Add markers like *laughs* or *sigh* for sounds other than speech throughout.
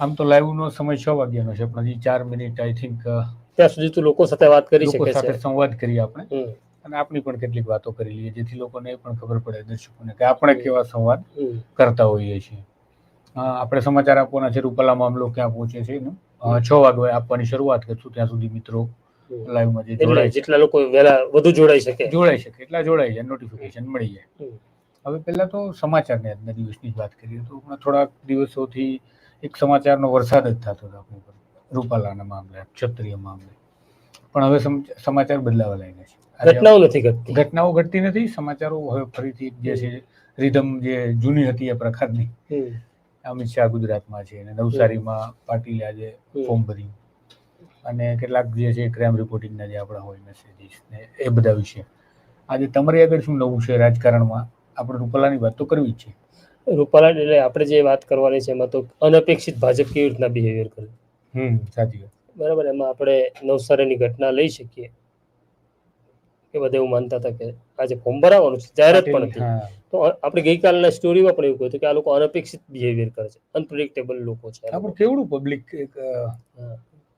આમ તો લાઈવ નો સમય છ વાગ્યાનો છે પણ હજી ચાર મિનિટ આઈ થિંક ત્યાં સુધી તો લોકો સાથે વાત કરી શકે સાથે છે. સંવાદ કરીએ આપણે. અને આપણી પણ કેટલીક વાતો કરી લઈએ જેથી લોકોને એ પણ ખબર પડે દર્શકોને કે આપણે કેવા સંવાદ કરતા હોઈએ છીએ. આપણે સમાચાર આપવાના છે રૂપાલા મામલો ક્યાં પહોંચે છે એનું? છ વાગે આપવાની શરૂઆત કરશું ત્યાં સુધી મિત્રો લાઈવ લાઈવમાં જે જોડાય જેટલા લોકો વહેલા વધુ જોડાઈ શકે. જોડાઈ શકે એટલા જોડાઈ જાય નોટિફિકેશન મળી જાય. હવે પહેલા તો સમાચારની અંદર દિવસની જ વાત કરીએ તો હમણાં થોડાક દિવસોથી એક સમાચારનો વરસાદ જ થતો હતો આપણી પર રૂપાલાના મામલે ક્ષત્રિય મામલે. પણ હવે સમ- સમાચાર બદલાવા લાગ્યા છે. ઘટનાઓ નથી ઘટતી. ઘટનાઓ ઘટતી નથી સમાચારો હવે ફરીથી જે છે રિધમ જે જૂની હતી એ પ્રકારની અમિત શાહ ગુજરાતમાં છે અને નવસારીમાં પાટીલે આજે. ફોર્મ ભર્યું. અને કેટલાક જે છે ક્રાઇમ રિપોર્ટિંગના જે આપણા હોય મેસેજીસ ને એ બધા વિશે. આજે તમારી આગળ શું નવું છે રાજકારણમાં? આપણે રૂપાલાની વાત તો કરવી જ છે. રૂપાલા એટલે આપણે જે વાત કરવાની છે એમાં તો અનપેક્ષિત ભાજપ કેવી રીતના બિહેવિયર કરે? હમ સાચી વાત. બરાબર એમાં આપણે નવસારીની ઘટના લઈ શકીએ. કે બધા એવું માનતા હતા કે આજે ફોર્મ ભરાવાનું છે જાહેરાત પણ હતી તો આપણે ગઈકાલના સ્ટોરીમાં પણ એવું કહ્યું હતું કે આ લોકો અનપેક્ષિત બિહેવિયર કરે છે અનપ્રિડિક્ટેબલ લોકો છે આપણે કેવડું પબ્લિક એક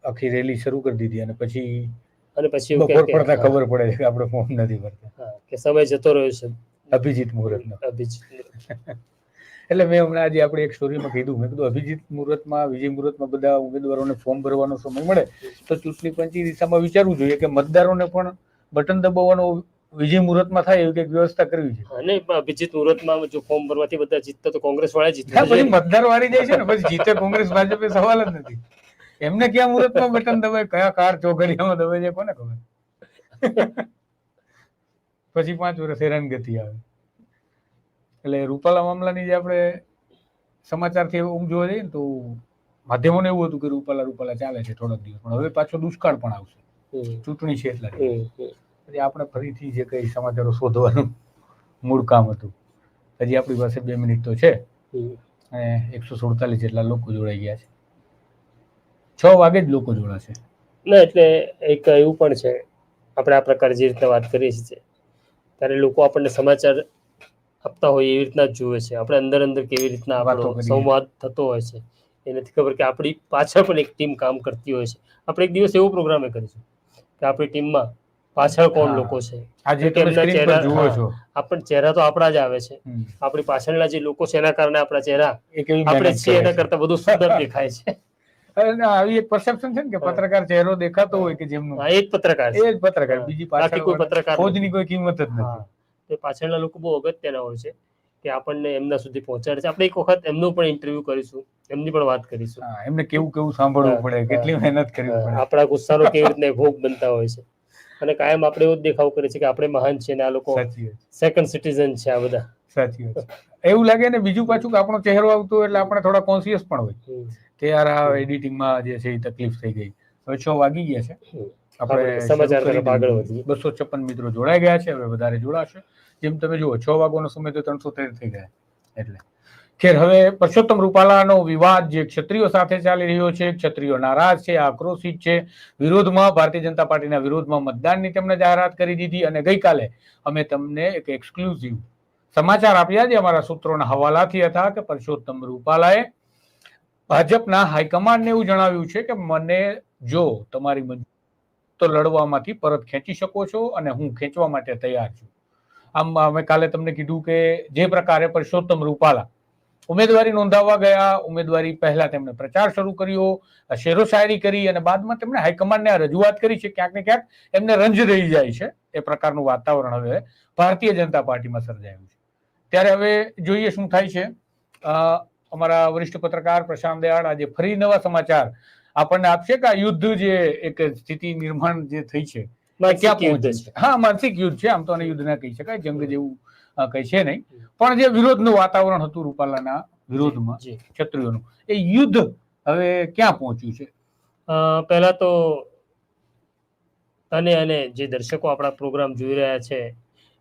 આખી રેલી શરૂ કરી દીધી અને પછી અને પછી એવું કે પડતા ખબર પડે કે આપણે ફોર્મ નથી ભરતા. કે સમય જતો રહ્યો છે. અભિજીત મુહૂર્તનો. અભિજીત એટલે મેં હમણાં આજે આપણે એક સ્ટોરીમાં કીધું. મેં કીધું અભિજીત મુહૂર્તમાં વિજય મુહૂર્તમાં બધા ઉમેદવારોને ફોર્મ ભરવાનો સમય મળે તો ચૂંટણી પંચની દિશામાં વિચારવું જોઈએ કે મતદારોને પણ બટન દબાવવાનો વિજય મુહૂર્તમાં થાય એવી કંઈક વ્યવસ્થા કરવી છે. અને અભિજીત મુહૂર્તમાં જો ફોર્મ ભરવાથી બધા જીતતા તો કોંગ્રેસ વાળા જીતતા પછી મતદાર વાળી જાય છે ને પછી જીતે કોંગ્રેસ ભાજપ એ સવાલ જ નથી. એમને ક્યાં મુહૂર્તમાં બટન દબાય કયા કાર ચોઘડિયામાં દબાય છે કોને ખબર? પછી પાંચ વર્ષ હેરાનગતિ આવે. એટલે રૂપાલા મામલાની જે આપણે સમાચારથી ઊંઘ જોવા જઈએ ને તો માધ્યમોને એવું હતું કે રૂપાલા રૂપાલા ચાલે છે થોડાક દિવસ પણ હવે પાછો દુષ્કાળ પણ આવશે. ચૂંટણી છે એટલે. પછી આપણે ફરીથી જે કઈ સમાચારો શોધવાનું મૂળ કામ હતું. હજી આપણી પાસે બે મિનિટ તો છે. અને એકસો સુડતાલીસ જેટલા લોકો જોડાઈ ગયા છે. છ વાગે જ લોકો જોડાશે. ના એટલે એક એવું પણ છે. આપણે આ પ્રકારે જે રીતે વાત કરીએ છીએ ત્યારે લોકો આપણને સમાચાર આપતા હોય એવી રીતના જ જુએ છે. આપણે અંદર અંદર કેવી રીતના આપણો સંવાદ થતો હોય છે. એ નથી ખબર કે આપણી પાછળ પણ એક ટીમ કામ કરતી હોય છે. આપણે એક દિવસ એવો પ્રોગ્રામે કરીશું કે આપણી ટીમમાં પાછળ કોણ લોકો છે. આપણને ચહેરા તો આપણા જ આવે છે. આપણી પાછળના જે લોકો છે એના કારણે આપણા ચહેરા આપણે છીએ એના કરતા બધું સુંદર દેખાય છે. આવી એક પરસેપ્શન છે ને કે પત્રકાર ચહેરો દેખાતો હોય કે જેમનું. એ જ પત્રકાર એ જ પત્રકાર. બીજી પાછળ કોઈ પત્રકાર ખોજની કોઈ કિંમત જ નથી. તે પાછળના લોકો બહુ અગત્યના હોય છે કે આપણને એમના સુધી પહોંચાડે છે. આપણે એક વખત એમનું પણ ઇન્ટરવ્યુ કરીશું એમની પણ વાત કરીશું. એમને કેવું કેવું સાંભળવું પડે કેટલી મહેનત કરવી પડે. આપણા ગુસ્સાનો કેવી રીતના ભોગ બનતા હોય છે. અને કાયમ આપણે એવો જ દેખાવ કરીએ છીએ કે આપણે મહાન છે ને આ લોકો સેકન્ડ સિટીઝન છે આ બધા. સાચી વાત એવું લાગે ને બીજું પાછું કે આપણો ચહેરો આવતો એટલે આપણે થોડા કોન્સિયસ પણ હોય. કે યાર આ એડિટિંગમાં જે છે એ તકલીફ થઈ ગઈ. હવે છ વાગી ગયા છે. આપણે સમાચાર તરફ આગળ વધીએ. બસો છપ્પન મિત્રો જોડાઈ ગયા છે. હવે વધારે જોડાશે. જેમ તમે જુઓ, છ વાગ્યાનો સમય તો ત્રણસો તેર થઈ ગયા. એટલે. ખેર, હવે પરસોત્તમ રૂપાલાનો વિવાદ જે ક્ષત્રિયો સાથે ચાલી રહ્યો છે, ક્ષત્રિયો નારાજ છે, આક્રોશિત છે, વિરોધમાં ભારતીય જનતા પાર્ટીના વિરોધમાં મતદાનની તેમણે જાહેરાત કરી દીધી અને ગઈકાલે અમે તમને એક એક્સક્લુઝિવ સમાચાર આપ્યા જે અમારા સૂત્રોના હવાલાથી હતા કે પરસોત્તમ રૂપાલાએ ભાજપના હાઈકમાન્ડને એવું જણાવ્યું છે કે મને જો તમારી તો લડવામાંથી પરત ખેંચી શકો છો અને હું ખેંચવા માટે તૈયાર છું. આમ અમે કાલે તમને કીધું કે જે પ્રકારે પરસોત્તમ રૂપાલા ઉમેદવારી નોંધાવવા ગયા, ઉમેદવારી પહેલા તેમણે પ્રચાર શરૂ કર્યો શેરો શાયરી કરી અને બાદમાં તેમણે હાઈકમાન્ડને આ રજૂઆત કરી છે, ક્યાંક ને ક્યાંક એમને રંજ રહી જાય છે, એ પ્રકારનું વાતાવરણ હવે ભારતીય જનતા પાર્ટીમાં સર્જાયું છે. ત્યારે હવે જોઈએ શું થાય છે. અમારા વરિષ્ઠ પત્રકાર પ્રશાંત દયાળ આજે ફરી નવા સમાચાર આપણને આપશે કે આ યુદ્ધ જે એક સ્થિતિ નિર્માણ જે થઈ છે ક્યાં પહોંચે છે? છે હા માનસિક યુદ્ધ છે. આમ તો આને યુદ્ધ ના કહી શકાય. જંગ જેવું કઈ છે નહીં. પણ જે વિરોધનું વાતાવરણ હતું રૂપાલાના વિરોધમાં જી ક્ષત્રિયોનું એ યુદ્ધ હવે ક્યાં પહોંચ્યું છે? અ, પહેલા તો અને અને જે દર્શકો આપણા પ્રોગ્રામ જોઈ રહ્યા છે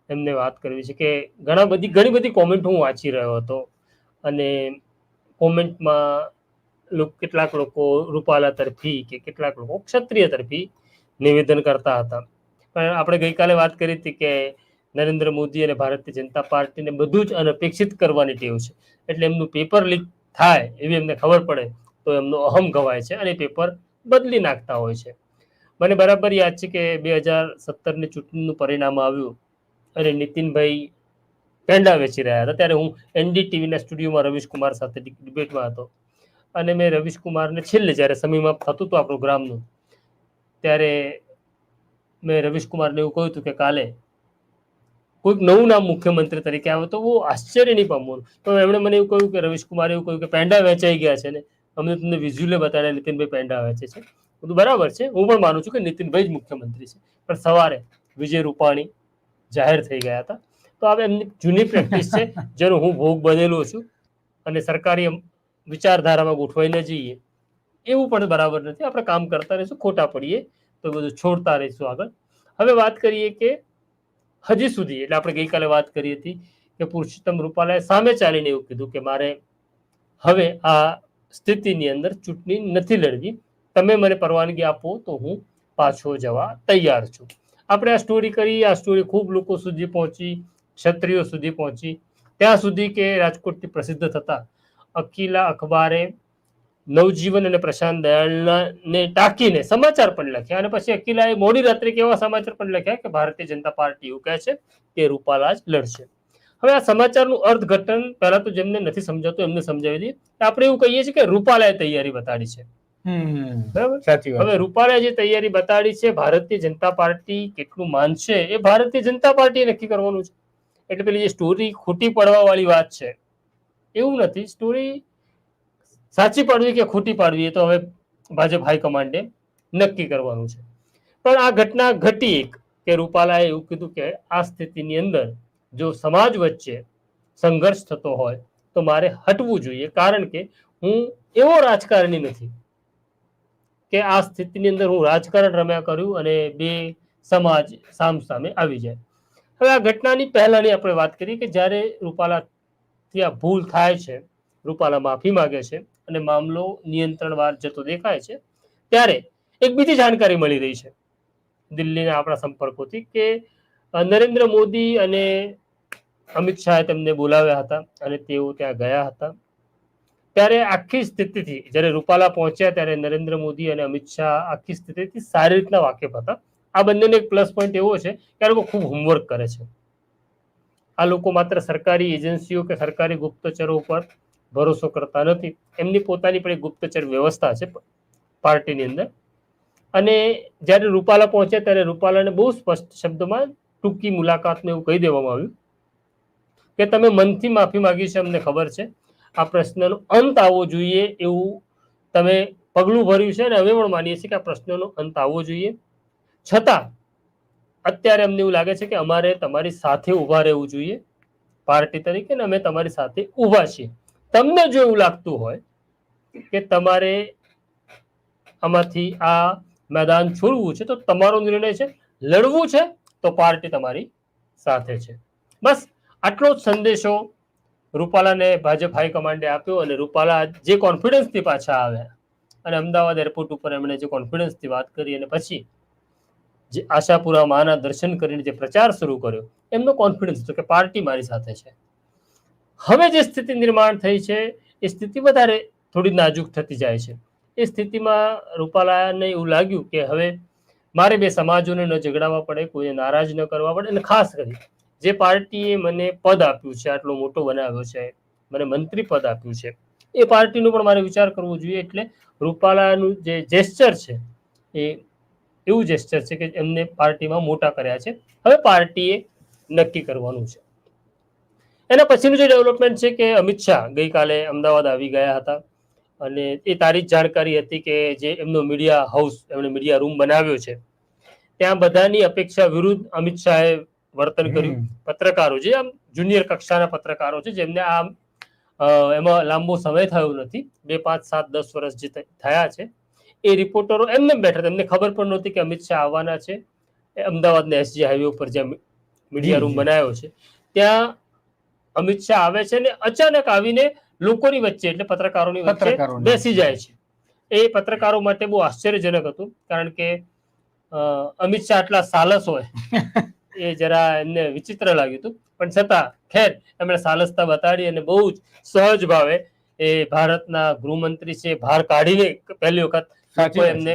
એમને વાત કરવી છે કે ઘણા બધી ઘણી બધી કોમેન્ટ હું વાંચી રહ્યો હતો. અને કોમેન્ટમાં કેટલાક લોકો રૂપાલા તરફી કે કેટલાક લોકો ક્ષત્રિય તરફી નિવેદન કરતા હતા. પણ આપણે ગઈકાલે વાત કરી હતી કે નરેન્દ્ર મોદી અને ભારતીય જનતા પાર્ટીને બધું જ અનપેક્ષિત કરવાની ટેવ છે. એટલે એમનું પેપર લીક થાય એવી એમને ખબર પડે તો એમનો અહમ ગવાય છે અને પેપર બદલી નાખતા હોય છે. મને બરાબર યાદ છે કે બે હજાર સત્તરની ચૂંટણીનું પરિણામ આવ્યું અને નીતિનભાઈ પેંડા વેચી રહ્યા હતા. ત્યારે હું એનડીટીવીના સ્ટુડિયોમાં રવિશકુમાર સાથે ડિબેટમાં હતો. અને મેં રવિશકુમારને છેલ્લે જ્યારે સમીમાં થતું હતું આ પ્રોગ્રામનું ત્યારે મેં રવિશકુમારને એવું કહ્યું હતું કે કાલે કોઈક નવું નામ મુખ્યમંત્રી તરીકે આવે તો હું આશ્ચર્ય નહીં પામવાનું તો એમણે મને એવું કહ્યું કે રવિશકુમારે એવું કહ્યું કે પેંડા વેચાઈ ગયા છે ને, અમને તમને વિઝ્યુઅલે બતાડ્યા નીતિનભાઈ પેંડા વેચે છે. બધું બરાબર છે, હું પણ માનું છું કે નીતિનભાઈ જ મુખ્યમંત્રી છે. પણ સવારે વિજય રૂપાણી જાહેર થઈ ગયા હતા. તો હવે એમની જૂની પ્રેક્ટિસ છે, જેનો હું ભોગ બનેલો છું અને સરકારી વિચારધારામાં ગોઠવાઈને જઈએ. એવું પણ બરાબર નથી. આપણે કામ કરતા રહીશું, ખોટા પડીએ, તો બધું છોડતા રહીશું આગળ. હવે વાત કરીએ કે હજી સુધી, એટલે આપણે ગઈકાલે વાત કરી હતી કે પુરુષોત્તમ રૂપાલાએ સામે ચાલીને એવું કીધું કે મારે હવે આ સ્થિતિની અંદર ચૂંટણી નથી લડવી. તમે મને પરવાનગી આપો તો હું પાછો જવા તૈયાર છું. આપણે આ સ્ટોરી કરી, આ સ્ટોરી ખૂબ લોકો સુધી પહોંચી, ક્ષત્રિયો સુધી પહોંચી. ત્યાં સુધી કે રાજકોટથી પ્રસિદ્ધ થતા અકીલા અખબારે નવજીવન અને પ્રશાંત દયાળના ને ટાંકીને સમાચાર પણ લખ્યા અને પછી અકિલાએ મોડી રાત્રે કેવા સમાચાર પણ લખ્યા કે ભારતીય જનતા પાર્ટી એવું કહે છે કે રૂપાલા જ લડશે. હવે આ સમાચારનું અર્થઘટન પહેલા તો જેમને નથી સમજાતું એમને સમજાવી દઈએ. આપણે એવું કહીએ છીએ કે રૂપાલાએ તૈયારી બતાડી છે. હમ બરાબર? હવે રૂપાલાએ જે તૈયારી બતાડી છે ભારતીય જનતા પાર્ટી કેટલું માનશે એ ભારતીય જનતા પાર્ટી નક્કી કરવાનું છે. એટલે પેલી જે સ્ટોરી ખોટી પડવા વાળી વાત છે. એવું નથી. સ્ટોરી સાચી પાડવી કે ખોટી પાડવી એ તો હવે ભાજપ હાઈકમાન્ડે નક્કી કરવાનું છે. પણ આ ઘટના ઘટી એક કે રૂપાલાએ એવું કીધું કે આ સ્થિતિની અંદર જો સમાજ વચ્ચે સંઘર્ષ થતો હોય તો મારે હટવું જોઈએ કારણ કે હું એવો રાજકારણી નથી કે આ સ્થિતિની અંદર હું રાજકારણ રમ્યા કર્યું અને બે સમાજ સામ સામે આવી જાય. હવે આ ઘટનાની પહેલાની આપણે વાત કરીએ કે જ્યારે રૂપાલાથી આ ભૂલ થાય છે, રૂપાલા માફી માગે છે અને મામલો નિયંત્રણ બહાર જતો દેખાય છે, ત્યારે એક બીજી જાણકારી મળી રહી છે. દિલ્હીના આપણા સંપર્કોથી કે નરેન્દ્ર મોદી અને અમિત શાહે તેમને બોલાવ્યા હતા અને તેઓ ત્યાં ગયા હતા. ત્યારે આખી સ્થિતિથી, જ્યારે રૂપાલા પહોંચ્યા ત્યારે નરેન્દ્ર મોદી અને અમિત શાહ આખી સ્થિતિથી સારી રીતના વાકેફ હતા. આ બંનેનો એક પ્લસ પોઈન્ટ એવો છે કે આ લોકો ખૂબ હોમવર્ક કરે છે. આ લોકો માત્ર સરકારી એજન્સીઓ કે સરકારી ગુપ્તચરો ઉપર ભરોસો કરતા નથી. એમની પોતાની પણ એક ગુપ્તચર વ્યવસ્થા છે પાર્ટીની અંદર. અને જ્યારે રૂપાલા પહોંચ્યા ત્યારે રૂપાલાને બહુ સ્પષ્ટ શબ્દોમાં ટૂંકી મુલાકાતમાં એવું કહી દેવામાં આવ્યું કે તમે મનથી માફી માગી છે, અમને ખબર છે. આ પ્રશ્નનો અંત આવવો જોઈએ એવું તમે પગલું ભર્યું છે અને અમે પણ માનીએ છીએ કે આ પ્રશ્નનો અંત આવવો જોઈએ. છતાં અત્યારે અમને એવું લાગે છે કે અમારે તમારી સાથે ઊભા રહેવું જોઈએ. પાર્ટી તરીકે અને અમે તમારી સાથે ઊભા છીએ. તમને જો એવું લાગતું હોય કે તમારે આમાંથી આ મેદાન છોડવું છે, તો તમારો નિર્ણય છે, લડવું છે, તો પાર્ટી તમારી સાથે છે. બસ, આટલો જ સંદેશો રૂપાલાને ભાજપ હાઈકમાન્ડે આપ્યો અને રૂપાલા જે કોન્ફિડન્સથી પાછા આવ્યા અને અમદાવાદ એરપોર્ટ ઉપર એમણે જે કોન્ફિડન્સથી વાત કરી અને પછી જે આશાપુરા માના દર્શન કરીને જે પ્રચાર શરૂ કર્યો, એમનો કોન્ફિડન્સ હતો કે પાર્ટી મારી સાથે છે. હવે જે સ્થિતિ નિર્માણ થઈ છે, એ સ્થિતિ વધારે થોડી નાજુક થતી જાય છે. એ સ્થિતિમાં રૂપાલાને એવું લાગ્યું કે હવે મારે બે સમાજોને ન ઝઘડાવવા પડે, કોઈને નારાજ ન કરવા પડે અને ખાસ કરી જે પાર્ટીએ મને પદ આપ્યું છે, આટલો મોટો બનાવ્યો છે, મને મંત્રી પદ આપ્યું છે, એ પાર્ટીનો પણ મારે વિચાર કરવો જોઈએ એટલે રૂપાલાનું જે જેસ્ચર છે, એ એવું જેસ્ચર છે કે એમને પાર્ટીમાં મોટા કર્યા છે. હવે પાર્ટીએ નક્કી કરવાનું છે. એના પછીનું જે ડેવલપમેન્ટ છે કે અમિત શાહ ગઈકાલે અમદાવાદ આવી ગયા હતા. અને એ તારી જ જાણકારી હતી કે જે એમનો મીડિયા હાઉસ એમણે મીડિયા રૂમ બનાવ્યો છે. ત્યાં બધાની અપેક્ષા વિરુદ્ધ અમિત શાહે વર્તન કર્યું. પત્રકારો જે આમ જુનિયર કક્ષાના પત્રકારો છે જેમને આમ એમાં લાંબો સમય થયો નથી. બે પાંચ સાત દસ વર્ષ જે થયા છે. એ રિપોર્ટરો એમને બેઠા એમને ખબર પણ નહોતી કે અમિત શાહ આવવાના છે. એ અમદાવાદના એસજી હાઈવે ઉપર જ્યાં મીડિયા રૂમ જી, જી. બનાવ્યો છે. ત્યાં અમિત શાહ આવે છે ને અચાનક આવીને લોકોની વચ્ચે એટલે પત્રકારોની વચ્ચે બેસી જાય છે. એ પત્રકારો માટે બહુ આશ્ચર્યજનક હતું કારણ કે અમિત શાહ આટલા સાલસ હોય *laughs* એ જરા એમને વિચિત્ર લાગ્યું હતું. પણ છતાં ખેર એમણે સાલસતા બતાડી અને બહુ જ સહજ ભાવે એ ભારતના ગૃહમંત્રી છે બહાર કાઢીને પહેલી વખત એમને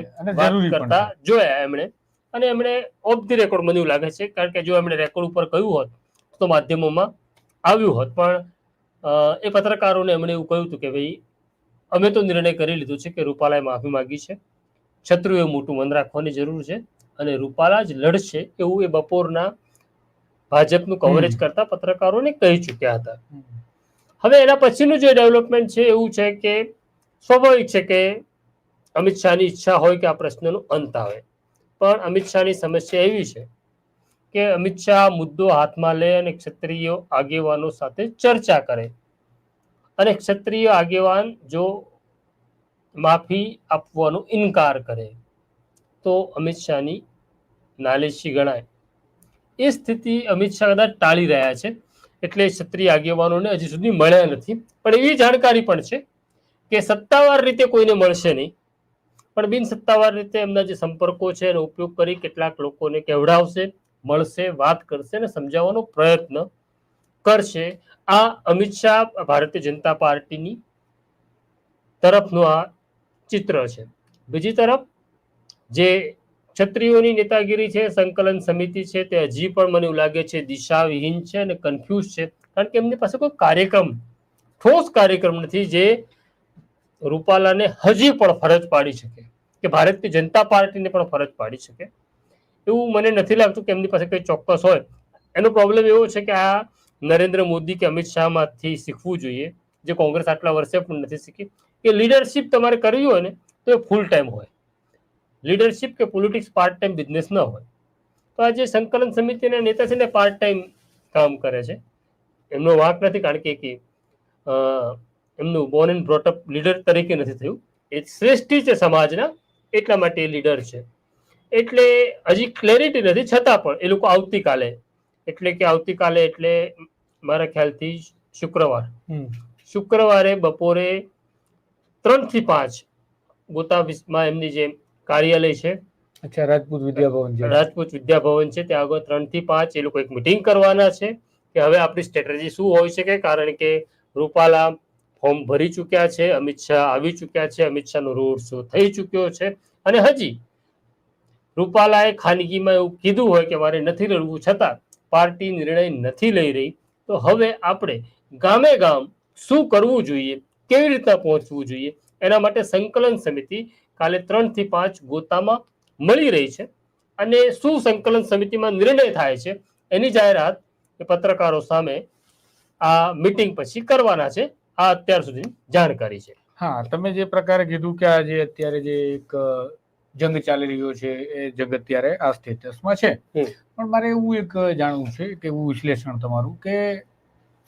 કરતા જોયા એમણે. અને એમણે ઓફ ધી રેકોર્ડ મને એવું લાગે છે કારણ કે જો એમણે રેકોર્ડ ઉપર કહ્યું હોત તો માધ્યમોમાં આવ્યું હોત પણ એ પત્રકારોને એમણે એવું કહ્યું હતું કે ભાઈ અમે તો નિર્ણય કરી લીધો છે કે રૂપાલાએ માફી માંગી છે. શત્રુએ મોટું મન રાખવાની જરૂર છે અને રૂપાલા જ લડશે એવું એ બપોરના ભાજપનું કવરેજ. કરતા પત્રકારોને કહી ચૂક્યા હતા. હવે એના પછીનું જે ડેવલપમેન્ટ છે એવું છે કે સ્વાભાવિક છે કે અમિત શાહની ઈચ્છા હોય કે આ પ્રશ્નનો અંત આવે. પણ અમિત શાહની સમસ્યા એવી છે કે અમિત શાહ મુદ્દો હાથમાં લે અને ક્ષત્રિય આગેવાનો સાથે ચર્ચા કરે. અને ક્ષત્રિય આગેવાન જો માફી આપવાનો ઇનકાર કરે, તો અમિત શાહની નાલેશી ગણાય. એ સ્થિતિ અમિત શાહ કદાચ ટાળી રહ્યા છે, એટલે ક્ષત્રિય આગેવાનોને હજી સુધી મળ્યા નથી. પણ એવી જાણકારી પણ છે કે સત્તાવાર રીતે કોઈને મળશે નહીં. પણ બિન સત્તાવાર રીતે એમના જે સંપર્કો છે એનો ઉપયોગ કરી કેટલાક લોકોને કહેવડાવશે મળશે, વાત કરશે અને સમજાવવાનો પ્રયત્ન કરશે. આ અમિત શાહ ભારતીય જનતા પાર્ટીની તરફનું આ ચિત્ર છે. બીજી તરફ જે ક્ષત્રિયોની નેતાગીરી છે, સંકલન સમિતિ છે, તે હજી પણ મને એવું લાગે છે દિશાવિહીન છે અને કન્ફ્યુઝ છે. કારણ કે એમની પાસે કોઈ કાર્યક્રમ, ઠોસ કાર્યક્રમ નથી જે રૂપાલાને હજી પણ ફરજ પાડી શકે. કે ભારતીય જનતા પાર્ટીને પણ ફરજ પાડી શકે. એવું મને નથી લાગતું કે એમની પાસે કંઈ ચોક્કસ હોય. એનો પ્રોબ્લેમ એવો છે કે આ નરેન્દ્ર મોદી કે અમિત શાહમાંથી શીખવું જોઈએ. જે કોંગ્રેસ આટલા વર્ષે પણ નથી શીખી. કે લીડરશિપ તમારે કરવી હોય ને, તો એ ફૂલ ટાઈમ હોય. લીડરશિપ કે પોલિટિક્સ પાર્ટ ટાઈમ બિઝનેસ ન હોય. તો આ જે સંકલન સમિતિના નેતા છે ને પાર્ટ ટાઈમ કામ કરે છે. એમનો વાંક નથી, કારણ કે એમનું બોર્ન એન્ડ બ્રોટઅપ લીડર તરીકે નથી થયું. એ શ્રેષ્ઠી છે સમાજના, એટલા માટે એ લીડર છે. એટલે હજી ક્લેરિટી નથી. છતાં પણ એ લોકો આવતીકાલે એટલે કે આવતીકાલે એટલે મારા ખ્યાલથી શુક્રવાર. શુક્રવારે બપોરે ત્રણથી પાંચ ગોતામાં એમની જે કાર્યાલય છે અચ્છા રાજપૂત વિદ્યાભવન છે. રાજપૂત વિદ્યાભવન છે ત્યાં આગળ ત્રણથી પાંચ એ લોકો એક મિટિંગ કરવાના છે કે હવે આપણી સ્ટ્રેટેજી શું હોઈ શકે કારણ કે રૂપાલા ફોર્મ ભરી ચૂક્યા છે અમિત શાહ આવી ચૂક્યા છે અમિત શાહનો રોડ શો થઈ ચૂક્યો છે અને હજી રૂપાલાએ ખાનગીમાં એવું કીધું હોય કે મારે નથી લડવું છતાં પાર્ટી નિર્ણય નથી લઈ રહી, તો હવે આપણે ગામે ગામ શું કરવું જોઈએ, કેવી રીતના પહોંચવું જોઈએ, એના માટે સંકલન સમિતિ કાલે ત્રણથી પાંચ ગોતામાં મળી રહી છે. અને શું સંકલન સમિતિમાં નિર્ણય થાય છે, એની જાહેરાત પત્રકારો સામે આ મીટિંગ પછી કરવાના છે. આ અત્યાર સુધી જાણકારી છે. હા, તમે જે પ્રકારે કીધું કે આ જે અત્યારે જે એક જંગ ચાલી રહ્યો છે એ જંગ અત્યારે આ સ્ટેટસમાં છે. પણ મારે એવું એક જાણવું છે કે એવું વિશ્લેષણ તમારું કે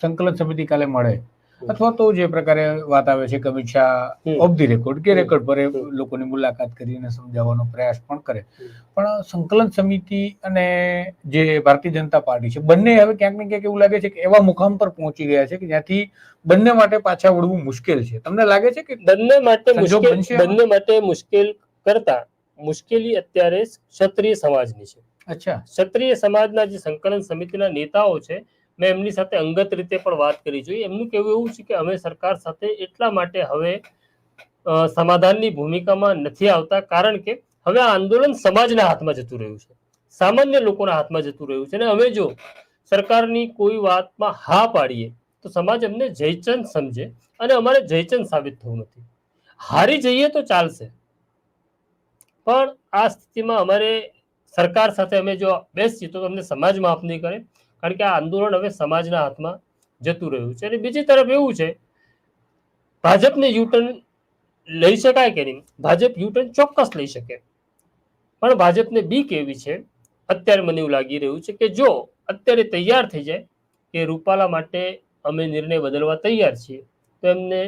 સંકલન સમિતિ કાલે મળે. અથવા તો જે પ્રકારે વાત આવે છે કે Amit Shah off the record કે રેકોર્ડ પર લોકોની મુલાકાત કરીને સમજાવવાનો પ્રયાસ પણ કરે. પણ સંકલન સમિતિ અને જે ભારતીય જનતા પાર્ટી છે બંને હવે ક્યાંક ને ક્યાંક એવું લાગે છે કે એવા મુકામ પર પહોંચી ગયા છે કે જ્યાંથી બંને માટે પાછા વળવું મુશ્કેલ છે. તમને લાગે છે કે બંને માટે? બંને માટે મુશ્કેલ કરતા મુશ્કેલી અત્યારે ક્ષત્રિય સમાજની છે. અચ્છા. ક્ષત્રિય સમાજના જે સંકલન સમિતિના નેતાઓ છે મેં એમની સાથે અંગત રીતે પણ વાત કરી જોઈએ એમનું કહેવું એવું છે કે અમે સરકાર સાથે એટલા માટે હવે સમાધાનની ભૂમિકામાં નથી આવતા કારણ કે હવે આ આંદોલન સમાજના હાથમાં જતું રહ્યું છે. સામાન્ય લોકોના હાથમાં જતું રહ્યું છે. અને અમે જો સરકારની કોઈ વાતમાં હા પાડીએ તો સમાજ અમને જયચંદ સમજે. અને અમારે જયચંદ સાબિત થવું નથી. હારી જઈએ તો ચાલશે. પણ આ સ્થિતિમાં અમારે સરકાર સાથે અમે જો બેસીએ તો અમને સમાજ માફ નહીં કરે, કારણ કે આ આંદોલન હવે સમાજના હાથમાં જતું રહ્યું છે. અને બીજી તરફ એવું છે, ભાજપને યુટર્ન લઈ શકાય કે નહીં? ભાજપ યુટર્ન ચોક્કસ લઈ શકે. પણ ભાજપને બીક એવી છે? અત્યારે મને એવું લાગી રહ્યું છે કે જો અત્યારે તૈયાર થઈ જાય કે રૂપાલા માટે અમે નિર્ણય બદલવા તૈયાર છીએ, તો એમને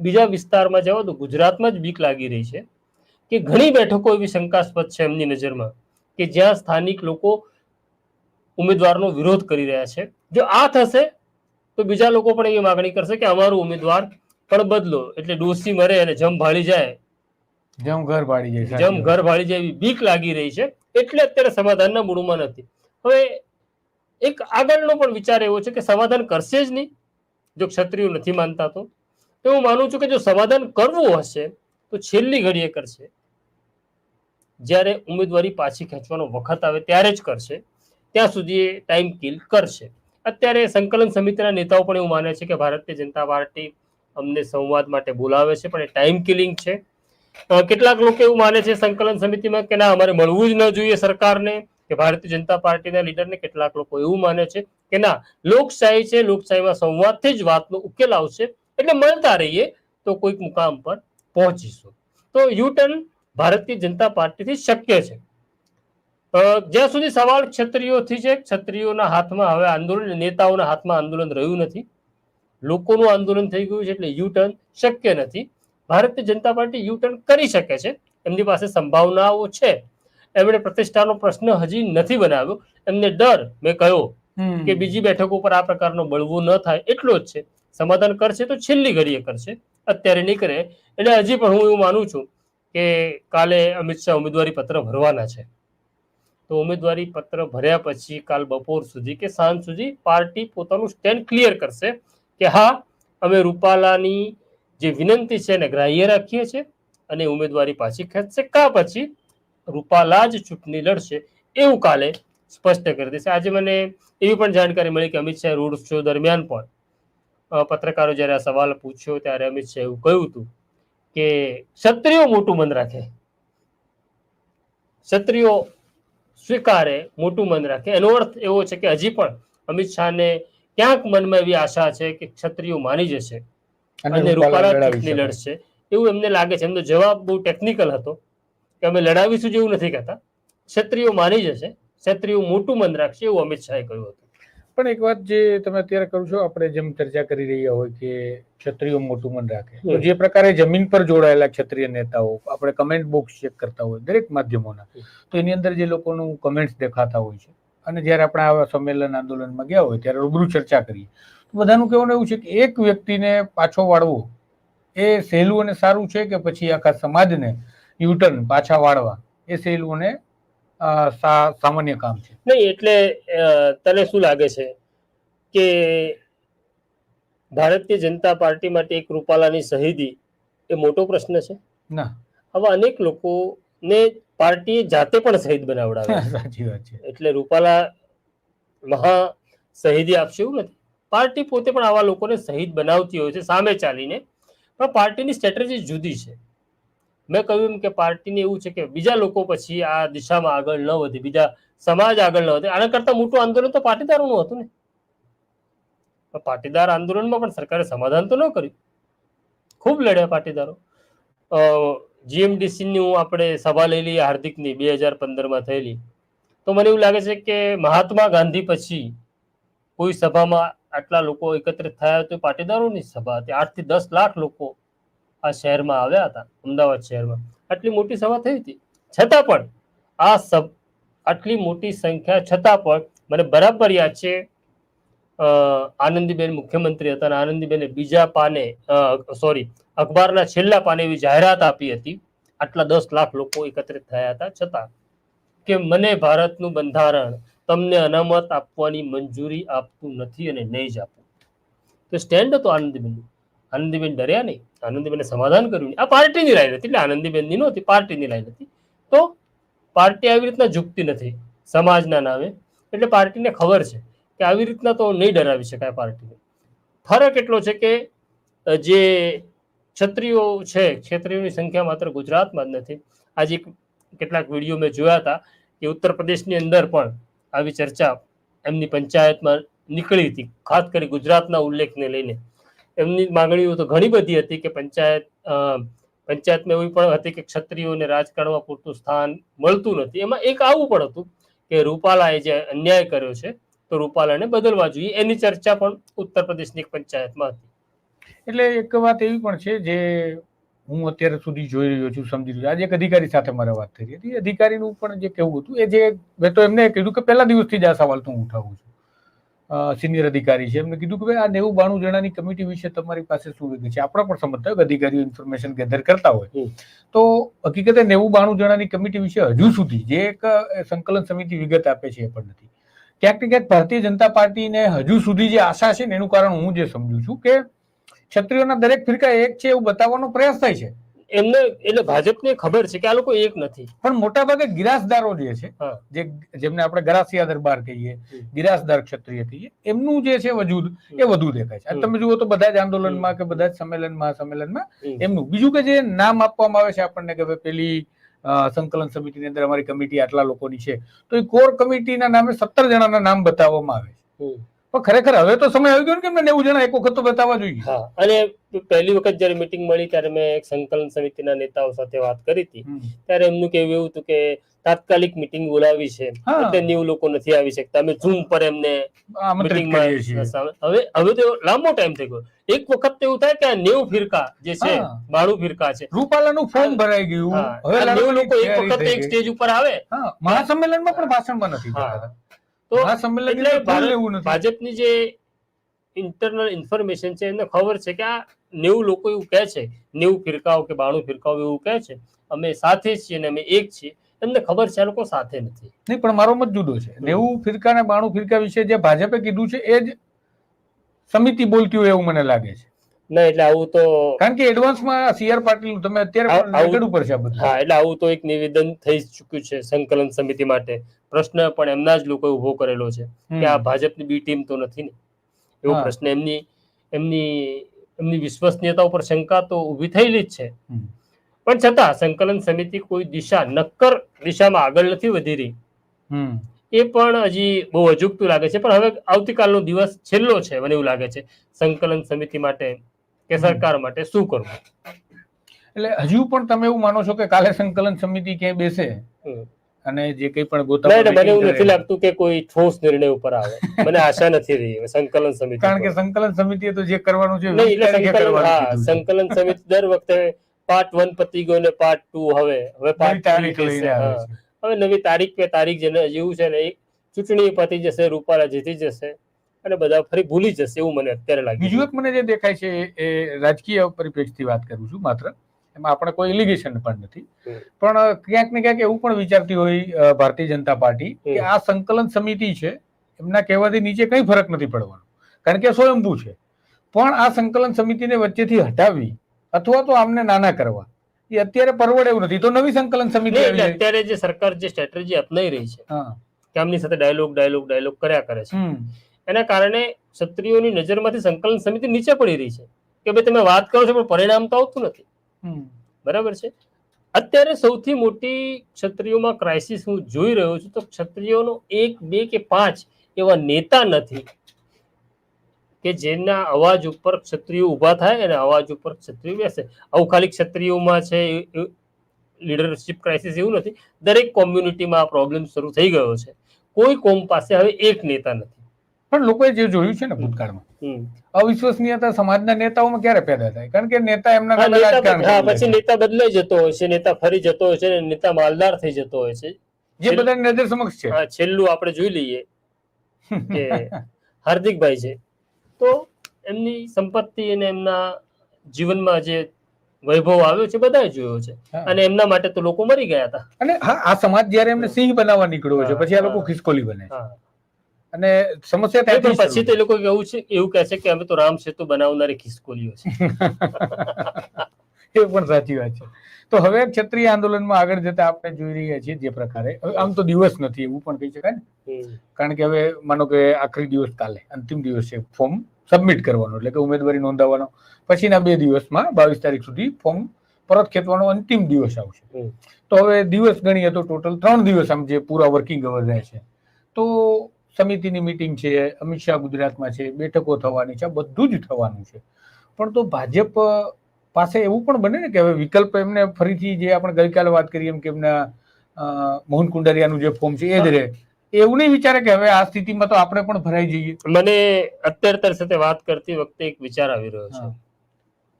બીજા વિસ્તારમાં જવા તો ગુજરાતમાં જ બીક લાગી રહી છે. કે ઘણી બેઠકો એવી શંકાસ્પદ છે એમની નજરમાં કે જ્યાં સ્થાનિક લોકો ઉમેદવારનો વિરોધ કરી રહ્યા છે. જો આ થશે તો બીજા લોકો પણ એવી માગણી કરશે કે અમારો ઉમેદવાર પણ બદલો. એટલે ડોસી મરે અને જમ ભાળી જાય. જમ ઘર ભાળી જાય જમ ઘર ભાળી જાય એવી બીક લાગી રહી છે. એટલે અત્યારે સમાધાનના મૂળમાં નથી. હવે એક આગળનો પણ વિચાર એવો છે કે સમાધાન કરશે જ નહીં જો ક્ષત્રિયો નથી માનતા તો. તો હું માનું છું કે જો સમાધાન કરવું હશે તો છેલ્લી ઘડીએ કરશે. જ્યારે ઉમેદવારી પાછી ખેંચવાનો વખત આવે ત્યારે જ કરશે. ત્યાં સુધી એ ટાઈમ કિલ કરશે. અત્યારે સંકલન સમિતિના નેતાઓ પણ એવું માને છે કે ભારતીય જનતા પાર્ટી અમને સંવાદ માટે બોલાવે છે, પણ એ ટાઈમ કિલિંગ છે. કેટલાક લોકો એવું માને છે સંકલન સમિતિમાં કે ના, અમારે મળવું જ ન જોઈએ સરકારને, કે ભારતીય જનતા પાર્ટીના લીડરને કેટલાક લોકો એવું માને છે કે ના, લોકશાહી છે, લોકશાહીમાં સંવાદથી જ વાતનો ઉકેલ આવશે. એટલે મળતા રહીએ તો કોઈક મુકામ પર પહોંચીશું. તો યુ ટર્ન ભારતીય જનતા પાર્ટીથી શક્ય છે. જ્યાં સુધી સવાલ ક્ષત્રિયોથી છે ક્ષત્રિયોના હાથમાં હવે આંદોલન નેતાઓના હાથમાં આંદોલન રહ્યું નથી. લોકોનું આંદોલન થઈ ગયું છે એટલે યુ ટર્ન શક્ય નથી. Bharatiya Janata party U turn કરી શકે છે. એમની પાસે સંભાવનાઓ છે. એમણે પ્રતિષ્ઠાનો પ્રશ્ન હજી નથી બનાવ્યો. એમને ડર મેં કહ્યો. કે બીજી બેઠકો પર આ પ્રકારનો બળવો ન થાય એટલો જ છે. સમાધાન કરશે તો છેલ્લી ઘડીએ કરશે. અત્યારે નહીં કરે. એટલે હજી પણ હું એવું માનું છું કે કાલે અમિત શાહ ઉમેદવારી પત્ર ભરવાના છે. તો ઉમેદવારી પત્ર ભર્યા પછી કાલ બપોર સુધી કે સાંજ સુધી પાર્ટી પોતાનું સ્ટેન્ડ ક્લિયર કરશે કે હા, અમે રૂપાલાની જે વિનંતી છે એને ગ્રાહ્ય રાખીએ છીએ અને ઉમેદવારી પાછી ખેંચશે. કા પછી? રૂપાલા જ ચૂંટણી લડશે એવું કાલે સ્પષ્ટ કરી દેશે. આજે મને એવી પણ જાણકારી મળી કે અમિત શાહ રોડ શો દરમિયાન પણ પત્રકારો જ્યારે આ સવાલ પૂછ્યો ત્યારે અમિત શાહ એવું કહ્યું હતું કે ક્ષત્રિયો મોટું મન રાખે. ક્ષત્રિયો સ્વીકારે મોટું મન રાખે. એનો અર્થ એવો છે કે હજી પણ અમિત શાહને ક્યાંક મનમાં એવી આશા છે કે ક્ષત્રિયો માની જશે અને રૂપાલા ચૂંટણી લડશે. એવું એમને લાગે છે. એમનો જવાબ બહુ ટેકનિકલ હતો કે અમે લડાવીશું જેવું નથી કહેતા. ક્ષત્રિયો માની જશે. ક્ષત્રિયો મોટું મન રાખશે એવું અમિત શાહે કહ્યું હતું. પણ એક વાત જે તમે અત્યારે કરો છો આપણે જેમ ચર્ચા કરી રહ્યા હોય કે ક્ષત્રિયો મોટું મન રાખે. તો જે પ્રકારે જમીન પર જોડાયેલા ક્ષત્રિય નેતાઓ આપણે કમેન્ટ બોક્સ ચેક કરતા હોય દરેક માધ્યમોના. તો એની અંદર જે લોકોનું કમેન્ટ્સ દેખાતા હોય છે. અને જ્યારે આપણે આવા સંમેલન આંદોલનમાં ગયા હોય ત્યારે રૂબરૂ ચર્ચા કરીએ. તો બધાનું કહેવાનું એવું છે કે એક વ્યક્તિને પાછો વાળવો એ સહેલું અને સારું છે કે પછી આખા સમાજને યુટર્ન પાછા વાળવા એ સહેલું અને સામાન્ય કામ છે. નહીં એટલે તને શું લાગે છે? કે ભારતીય જનતા પાર્ટી માટે એક રૂપાલાની શહીદી એ મોટો પ્રશ્ન છે? ના. આવા અનેક લોકોને પાર્ટીએ જાતે પણ શહીદ બનાવડાવ્યા છે. *laughs* સાચી વાત છે. એટલે રૂપાલા મહા શહીદી આપશે એવું નથી. પાર્ટી પોતે પણ આવા લોકોને શહીદ બનાવતી હોય છે સામે ચાલીને. પણ પાર્ટીની સ્ટ્રેટેજી જુદી છે. મેં કહ્યું એમ કે પાર્ટીને એવું છે કે બીજા લોકો પછી આ દિશામાં આગળ ન વધે, બીજા સમાજ આગળ ન વધે. આના કરતા મોટું આંદોલન તો પાટીદારોનું હતું ને. પાટીદાર આંદોલનમાં પણ સરકારે સમાધાન તો ન કર્યું. ખૂબ લડ્યા પાટીદારો. જીએમડીસી ની હું આપણે સભા લઈ હાર્દિકની, બે હજાર પંદરમાં થયેલી. તો મને એવું લાગે છે કે મહાત્મા ગાંધી પછી કોઈ સભામાં આટલા લોકો એકત્રિત થયા તો પાટીદારોની સભા હતી. આઠથી દસ લાખ લોકો આ શહેરમાં આવ્યા હતા, અમદાવાદ શહેરમાં. આટલી મોટી સભા થઈ હતી? છતાં પણ આ સભ, આટલી મોટી સંખ્યા છતાં પણ મને બરાબર યાદ છે આનંદીબેન મુખ્યમંત્રી હતા અને આનંદીબેને બીજા પાને સોરી, અખબારના છેલ્લા પાને એવી જાહેરાત આપી હતી. આટલા દસ લાખ લોકો એકત્રિત થયા હતા. છતાં કે મને ભારતનું બંધારણ તમને અનામત આપવાની મંજૂરી આપતું નથી અને નહીં જ આપું. તો સ્ટેન્ડ હતો આનંદીબેનનું આનંદીબેન ડર્યા નહીં. આનંદીબેને સમાધાન કર્યું આ પાર્ટીની લાઈન હતી એટલે આનંદીબેનની નહોતી, પાર્ટીની લાઈન હતી. તો પાર્ટી આવી રીતના ઝૂકતી નથી સમાજના નામે. એટલે પાર્ટીને ખબર છે કે આવી રીતના તો નહીં ડરાવી શકાય પાર્ટીને. ફરક એટલો છે કે જે ક્ષત્રિયો છે, ક્ષત્રિયોની સંખ્યા માત્ર ગુજરાતમાં જ નથી. આજે કેટલાક વીડિયો મેં જોયા હતા કે ઉત્તર પ્રદેશની અંદર પણ આવી ચર્ચા એમની પંચાયતમાં નીકળી હતી, ખાસ કરી ગુજરાતના ઉલ્લેખને લઈને. એમની માંગણીઓ તો ઘણી બધી હતી કે પંચાયત પંચાયતમાં એવી પણ હતી કે ક્ષત્રિયોને રાજકારણમાં પૂરતું સ્થાન મળતું નથી. એમાં એક આવું પણ હતું કે રૂપાલાએ જે અન્યાય કર્યો છે, તો રૂપાલાને બદલવા જોઈએ. એની ચર્ચા પણ ઉત્તર પ્રદેશની એક પંચાયતમાં હતી. એટલે એક વાત એવી પણ છે જે હું અત્યારે સુધી જોઈ રહ્યો છું, સમજી રહ્યો આજે એક અધિકારી સાથે મારે વાત થઈ હતી. અધિકારીનું પણ જે કહેવું હતું, એ જે મેં તો એમને કીધું કે પહેલા દિવસથી જ આ સવાલ તો હું ઉઠાવું છું. સિનિયર અધિકારી છે. એમને કીધું કે ભાઈ આ નેવું બાણું જણાની કમિટી વિશે તમારી પાસે શું વિગત છે? આપણા પણ સમજતા હોય કે અધિકારીઓ ઇન્ફોર્મેશન ગેધર કરતા હોય. તો હકીકતે નેવું બાણું જણાની કમિટી વિશે હજુ સુધી જે એક સંકલન સમિતિ વિગત આપે છે એ પણ નથી. ક્યાંક ને ક્યાંક ભારતીય જનતા પાર્ટીને હજુ સુધી જે આશા છે ને એનું કારણ હું જે સમજુ છું કે ક્ષત્રિયોના દરેક ફિરકા એક છે એવું બતાવવાનો પ્રયાસ થાય છે. એમને એટલે ભાજપને ખબર છે કે આ લોકો એક નથી. પણ મોટા ભાગે ગિરાસદારો જે છે જે જેમને આપણે ગરાસિયા દરબાર કહીએ ગિરાસદાર ક્ષત્રિય કહીએ એમનું જે છે વજૂદ એ વધુ દેખાય છે. તમે જુઓ તો બધા જ આંદોલનમાં કે બધા જ સંમેલનમાં સંમેલનમાં. એમનું. બીજું કે જે નામ આપવામાં આવે છે આપણને કે પેલી સંકલન સમિતિની અંદર અમારી કમિટી આટલા લોકોની છે. તો એ કોર કમિટીના નામે સત્તર જણાના નામ બતાવવામાં આવે છે. પણ ખરેખર હવે તો સમય આવી ગયો ને કે નેવું જણા એક વખત તો બતાવવા જોઈએ. હા અને પહેલી વખત જ્યારે મીટિંગ મળી ત્યારે મેં એક સંકલન સમિતિના નેતાઓ સાથે વાત કરી હતી. ત્યારે એમનું કહેવું એવું હતું કે તાત્કાલિક મીટિંગ બોલાવી છે. એટલે નેવું લોકો નથી આવી શકતા. અમે ઝૂમ પર એમને મીટિંગમાં હવે હવે તો લાંબો ટાઈમ થઈ ગયો. એક વખત એવું થાય કે આ નેવું ફિરકા જે છે. બાણું ફિરકા છે. રૂપાલાનું ફોર્મ ભરાઈ ગયું. હવે નેવું લોકો એક વખત એક સ્ટેજ ઉપર આવે. મહાસંમેલનમાં પણ ભાષણમાં નથી. તો એટલે ભાજપની જે ઇન્ટરનલ ઇન્ફોર્મેશન છે એને ખબર છે કે આ નેવું લોકો એવું કહે છે નેવું ફિરકાઓ કે બાણું ફિરકાઓ એવું કહે છે. અમે સાથે છીએ અને અમે એક છીએ. એમને ખબર છે આ લોકો સાથે નથી. નહીં પણ મારો મત જુદો છે. નેવું ફિરકા ને બાણું ફિરકા વિશે જે ભાજપે કીધું છે એ જ સમિતિ બોલતી હોય એવું મને લાગે છે. ના એટલે આવું તો કારણ કે એડવાન્સમાં સીઆર પાટીલ તમે અત્યારે આવું- ઉપર છે હા એટલે આવું તો એક નિવેદન થઈ ચૂક્યું છે સંકલન સમિતિ માટે. પ્રશ્ન પણ એમના જ લોકોએ ઊભો કરેલો છે કે આ. ભાજપની બી ટીમ તો નથી ને? એવો પ્રશ્ન એમની એમની એમની વિશ્વસનીયતા ઉપર શંકા તો ઊભી થયેલી જ છે. પણ છતાં સંકલન સમિતિ કોઈ દિશા નક્કર દિશામાં આગળ નથી વધી રહી. હમ. એ પણ હજી બહુ અજુગતું લાગે છે. પણ હવે આવતીકાલનો દિવસ છેલ્લો છે મને એવું લાગે છે. સંકલન સમિતિ માટે કે સરકાર માટે શું કરવું? એટલે હજુ પણ તમે એવું માનો છો કે કાલે સંકલન સમિતિ ક્યાંય બેસે. અને જે કંઈ પણ મને એવું નથી લાગતું કે કોઈ ઠોસ નિર્ણય ઉપર આવે. *laughs* મને આશા નથી રહી સંકલન સમિતિ કારણ કે સંકલન સમિતિએ તો જે કરવાનું છે સંકલન સમિતિ દર વખતે પાર્ટ વન પતી ગયો ને પાર્ટ ટુ હવે હવે પાર્ટ તારીખ હવે નવી તારીખ પે તારીખ જેને જેવું છે ને એ ચૂંટણી પતી જશે રૂપાલા જીતી જશે અને બધા ફરી ભૂલી જશે એવું મને અત્યારે લાગે બીજું એક મને જે દેખાય છે એ- એ રાજકીય પરિપ્રેક્ષથી વાત કરું છું માત્ર. એમાં આપણે કોઈ ઇલિગેશન પણ નથી. પણ ક્યાંક ને ક્યાંક એવું પણ વિચારતી હોય ભારતીય જનતા પાર્ટી કે આ સંકલન સમિતિ છે એમના કહેવાથી નીચે કંઈ ફરક નથી પડવાનો. કારણ કે સ્વયંભૂ છે. પણ આ સંકલન સમિતિને વચ્ચેથી હટાવી અથવા તો આમને નાના કરવા એ અત્યારે પરવડે એવું નથી. તો નવી સંકલન સમિતિ. અત્યારે જે સરકાર જે સ્ટ્રેટેજી અપનાવી રહી છે હા. કે આમની સાથે ડાયલોગ ડાયલોગ ડાયલોગ કર્યા કરે છે. એના કારણે ક્ષત્રિયોની નજરમાંથી સંકલન સમિતિ નીચે પડી રહી છે. કે ભાઈ તમે વાત કરો છો પણ પરિણામ તો આવતું નથી. બરાબર છે? અત્યારે સૌથી મોટી ક્ષત્રિયોમાં ક્રાઇસિસ હું જોઈ રહ્યો છું તો ક્ષત્રિયોનો એક બે કે પાંચ એવા નેતા નથી કે જેના અવાજ ઉપર ક્ષત્રિયો ઊભા થાય અને અવાજ ઉપર ક્ષત્રિયો બેસે. આવું ખાલી ક્ષત્રિયોમાં છે લીડરશિપ ક્રાઇસિસ એવું નથી. દરેક કોમ્યુનિટીમાં આ પ્રોબ્લેમ શરૂ થઈ ગયો છે. કોઈ કોમ પાસે હવે એક નેતા નથી. પણ લોકોએ જે જોયું છે ને ભૂતકાળમાં. અવિશ્વસનીયતા સમાજના નેતાઓમાં ક્યારે પેદા થાય? કારણ કે નેતા એમના હા, પછી નેતા બદલાઈ જતો હોય છે નેતા ફરી જતો હોય છે નેતા માલદાર થઈ જતો હોય છે. જે બધાની નજર સમક્ષ છે. હા, છેલ્લું આપણે જોઈ લઈએ *laughs* કે હાર્દિકભાઈ છે. તો એમની સંપત્તિ અને એમના જીવનમાં જે વૈભવ આવ્યો છે બધાએ જોયો છે. અને એમના માટે તો લોકો મરી ગયા હતા. અને હા આ સમાજ જયારે એમને સિંહ બનાવવા નીકળ્યો છે પછી આ લોકો ખિસકોલી બને છે. અને સમસ્યા થાય પણ પછી તો એ લોકો એવું છે એવું કહે છે કે અમે તો રામ સેતુ બનાવનારી ખિસકોલીઓ છે *laughs* એ પણ સાચી વાત છે. તો હવે ક્ષત્રિય આંદોલનમાં આગળ જતા આપણે જોઈ રહ્યા છીએ જે પ્રકારે. હવે આમ તો દિવસ નથી એવું પણ કહી શકાય ને. કારણ કે હવે માનો કે આખરી દિવસ કાલે અંતિમ દિવસ છે ફોર્મ સબમિટ કરવાનો એટલે કે ઉમેદવારી નોંધાવવાનો. પછીના બે દિવસમાં બાવીસ તારીખ સુધી ફોર્મ પરત ખેંચવાનો અંતિમ દિવસ આવશે. તો હવે દિવસ ગણીએ તો ટોટલ ત્રણ દિવસ આમ જે પૂરા વર્કિંગ અવર રહે છે. તો સમિતિની મિટિંગ છે અમિત શાહ ગુજરાતમાં છે બેઠકો થવાની છે બધું જ થવાનું છે. પણ તો ભાજપ પાસે એવું પણ બને ને કે હવે વિકલ્પ એમને ફરીથી જે આપણે ગઈકાલે વાત કરી એમ કે એમના મોહન કુંડારિયાનું જે ફોર્મ છે એ જ રહે. એવું નહીં વિચારે કે હવે આ સ્થિતિમાં તો આપણે પણ ભરાઈ જઈએ. મને અત્યાર સાથે વાત કરતી વખતે એક વિચાર આવી રહ્યો છે.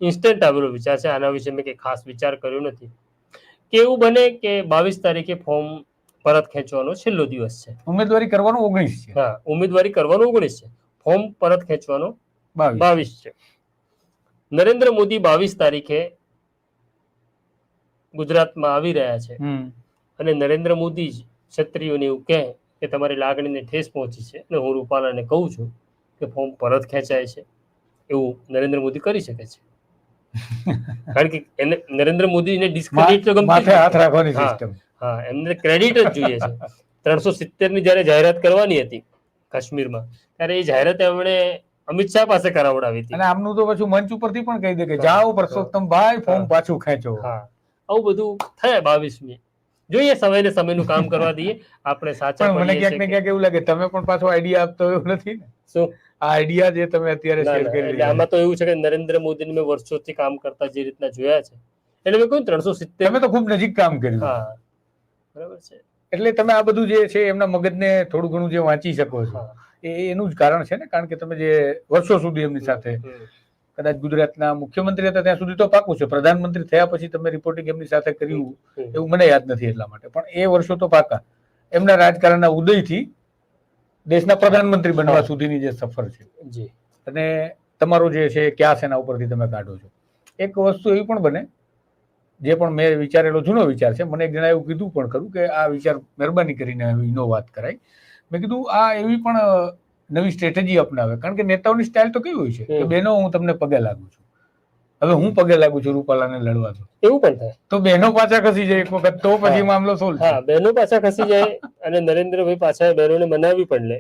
ઇન્સ્ટન્ટ આવેલો વિચાર છે. આના વિશે મેં કંઈ ખાસ વિચાર કર્યો નથી. કે એવું બને કે બાવીસ તારીખે ફોર્મ પરત ખેંચવાનો છેલ્લો દિવસ છે. ઉમેદવારી કરવાનો ઓગણીસ છે. હા ઉમેદવારી કરવાનો ઓગણીસ છે. ફોર્મ પરત ખેંચવાનો બાવીસ. છે. નરેન્દ્ર મોદી બાવીસ તારીખે ગુજરાતમાં આવી રહ્યા છે. અને નરેન્દ્ર મોદી જ ક્ષત્રિયોને એવું કહે કે તમારી લાગણીને ઠેસ પહોંચી છે. અને હું રૂપાલાને કહું છું કે ફોર્મ પરત ખેંચાય છે. એવું નરેન્દ્ર મોદી કરી શકે છે. *laughs* કારણ કે એને નરેન્દ્ર મોદીને ડિસ્ક્રેડિટ તો ગમતું હાથ રાખવાની સિસ્ટમ હા એમને ક્રેડિટ જ જોઈએ છે. ત્રણસો સિત્તેરની જયારે જાહેરાત કરવાની હતી કાશ્મીરમાં ત્યારે એ જાહેરાત એમણે અમિત શાહ પાસે કરાવડાવી હતી. અને આમનું તો પછી મંચ ઉપરથી પણ કહી દે કે જાઓ પરસોત્તમ ભાઈ ફોર્મ પાછું ખેંચો. હા. આવું બધું થાય બાવીસમી. જોઈએ સમય ને સમયનું કામ કરવા દઈએ. આપણે સાચા પણ મને ક્યાંક ને ક્યાંક એવું લાગે તમે પણ પાછો આઈડિયા આપતો એવું નથી ને? શું? આ આઈડિયા જે તમે અત્યારે શેર કરી આમાં તો એવું છે કે નરેન્દ્ર મોદીને મેં વર્ષોથી કામ કરતા જે રીતના જોયા છે. એટલે મેં કહ્યું ત્રણસો સિત્તેર તમે તો ખૂબ નજીક કામ કર્યું. હા. બરાબર છે. એટલે તમે આ બધું જે છે એમના મગજને થોડું ઘણું જે વાંચી શકો છો. એ એનું જ કારણ છે ને? કારણ કે તમે જે વર્ષો સુધી એમની સાથે કદાચ ગુજરાતના મુખ્યમંત્રી હતા ત્યાં સુધી તો પાકું છે. પ્રધાનમંત્રી થયા પછી તમે રિપોર્ટિંગ એમની સાથે કર્યું એવું મને યાદ નથી એટલા માટે. પણ એ વર્ષો તો પાકા. એમના રાજકારણના ઉદયથી દેશના પ્રધાનમંત્રી બનવા સુધીની જે સફર છે. જી. અને તમારો જે છે ક્યાં સેના ઉપરથી તમે કાઢો છો? એક વસ્તુ એવી પણ બને જે પણ મેં વિચારેલો જૂનો વિચાર છે મને એક જણા એવું કીધું પણ ખરું કે આ વિચાર મહેરબાની કરીને એનો વાત કરાય. મેં કીધું આ એવી પણ નવી સ્ટ્રેટેજી અપનાવે. કારણ કે નેતાઓની સ્ટાઇલ તો કેવી હોય છે કે બેનો હું તમને પગે લાગુ છું. હવે હું પગે લાગુ છું રૂપાલાને લડવા તો. એવું પણ થાય. તો બહેનો પાછા ખસી જાય એક વખત તો પછી મામલો સોલ્વ હા બહેનો પાછા ખસી જાય અને નરેન્દ્રભાઈ પાછા બહેનોને મનાવી પણ લે.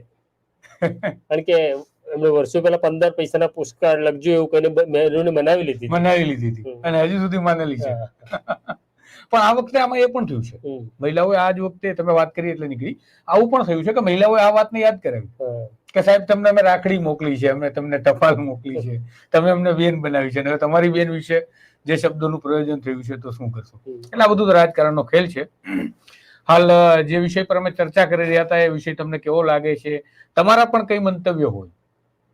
*laughs* કારણ કે એમણે વર્ષો પહેલા પંદર પૈસાના પુરસ્કાર લખજો એવું કહીને બ- બહેનોને મનાવી લીધી. મનાવી લીધી હતી. અને હજી સુધી માનેલી છે. *laughs* પણ આ વખતે આમાં એ પણ થયું છે. મહિલાઓએ આ જ વખતે તમે વાત કરી એટલે નીકળી. આવું પણ થયું છે કે મહિલાઓએ આ વાતને યાદ કરાવી. કે સાહેબ તમને અમે રાખડી મોકલી છે અમે તમને ટપાલ મોકલી છે તમે અમને બેન બનાવી છે. અને તમારી બેન વિશે જે શબ્દોનું પ્રયોજન થયું છે તો શું કરશો. એટલે આ બધું તો રાજકારણનો ખેલ છે. હાલ જે વિષય પર અમે ચર્ચા કરી રહ્યા હતા એ વિષય તમને કેવો લાગે છે? તમારા પણ કઈ મંતવ્ય હોય?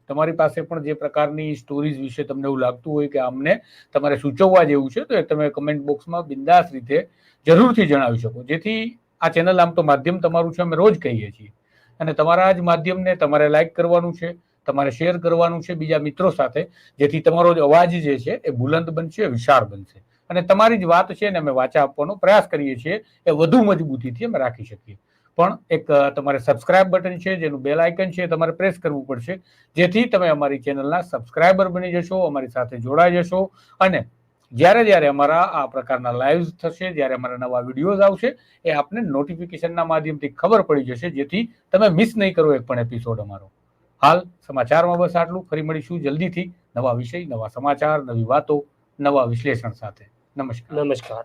તમારી પાસે પણ જે પ્રકારની સ્ટોરીઝ વિશે તમને એવું લાગતું હોય કે અમને તમારે સૂચવવા જેવું છે, તો એ તમે કમેન્ટ બોક્સમાં બિંદાસ રીતે જરૂરથી જણાવી શકો. જેથી આ ચેનલ આમ તો માધ્યમ તમારું છે, અમે રોજ કહીએ છીએ. અને તમારા જ માધ્યમને તમારે લાઈક કરવાનું છે, તમારે શેર કરવાનું છે, બીજા મિત્રો સાથે, જેથી તમારો જ અવાજ જે છે, એ બુલંદ બનશે વિશાળ બનશે. અને તમારી જ વાત છે ને અમે વાચા આપવાનો પ્રયાસ કરીએ છીએ, એ વધુ મજબૂતીથી અમે રાખી શકીએ. પણ એક તમારે સબસ્ક્રાઇબ બટન છે, જેનું બેલ આઇકન છે તમારે પ્રેસ કરવું પડશે. જેથી તમે અમારી ચેનલના સબસ્ક્રાઇબર બની જશો, અમારી સાથે જોડાઈ જશો. અને જ્યારે જ્યારે અમારા આ પ્રકારના લાઈવ્સ થશે, જ્યારે અમારા નવા વિડીયોઝ આવશે, એ આપને નોટિફિકેશનના માધ્યમથી ખબર પડી જશે. જેથી તમે મિસ નહીં કરો એક પણ એપિસોડ અમારો. હાલ સમાચારમાં બસ આટલું. ફરી મળીશું જલ્દીથી નવા વિષય, નવા સમાચાર, નવી વાતો, નવા વિશ્લેષણ સાથે. નમસ્કાર. નમસ્કાર.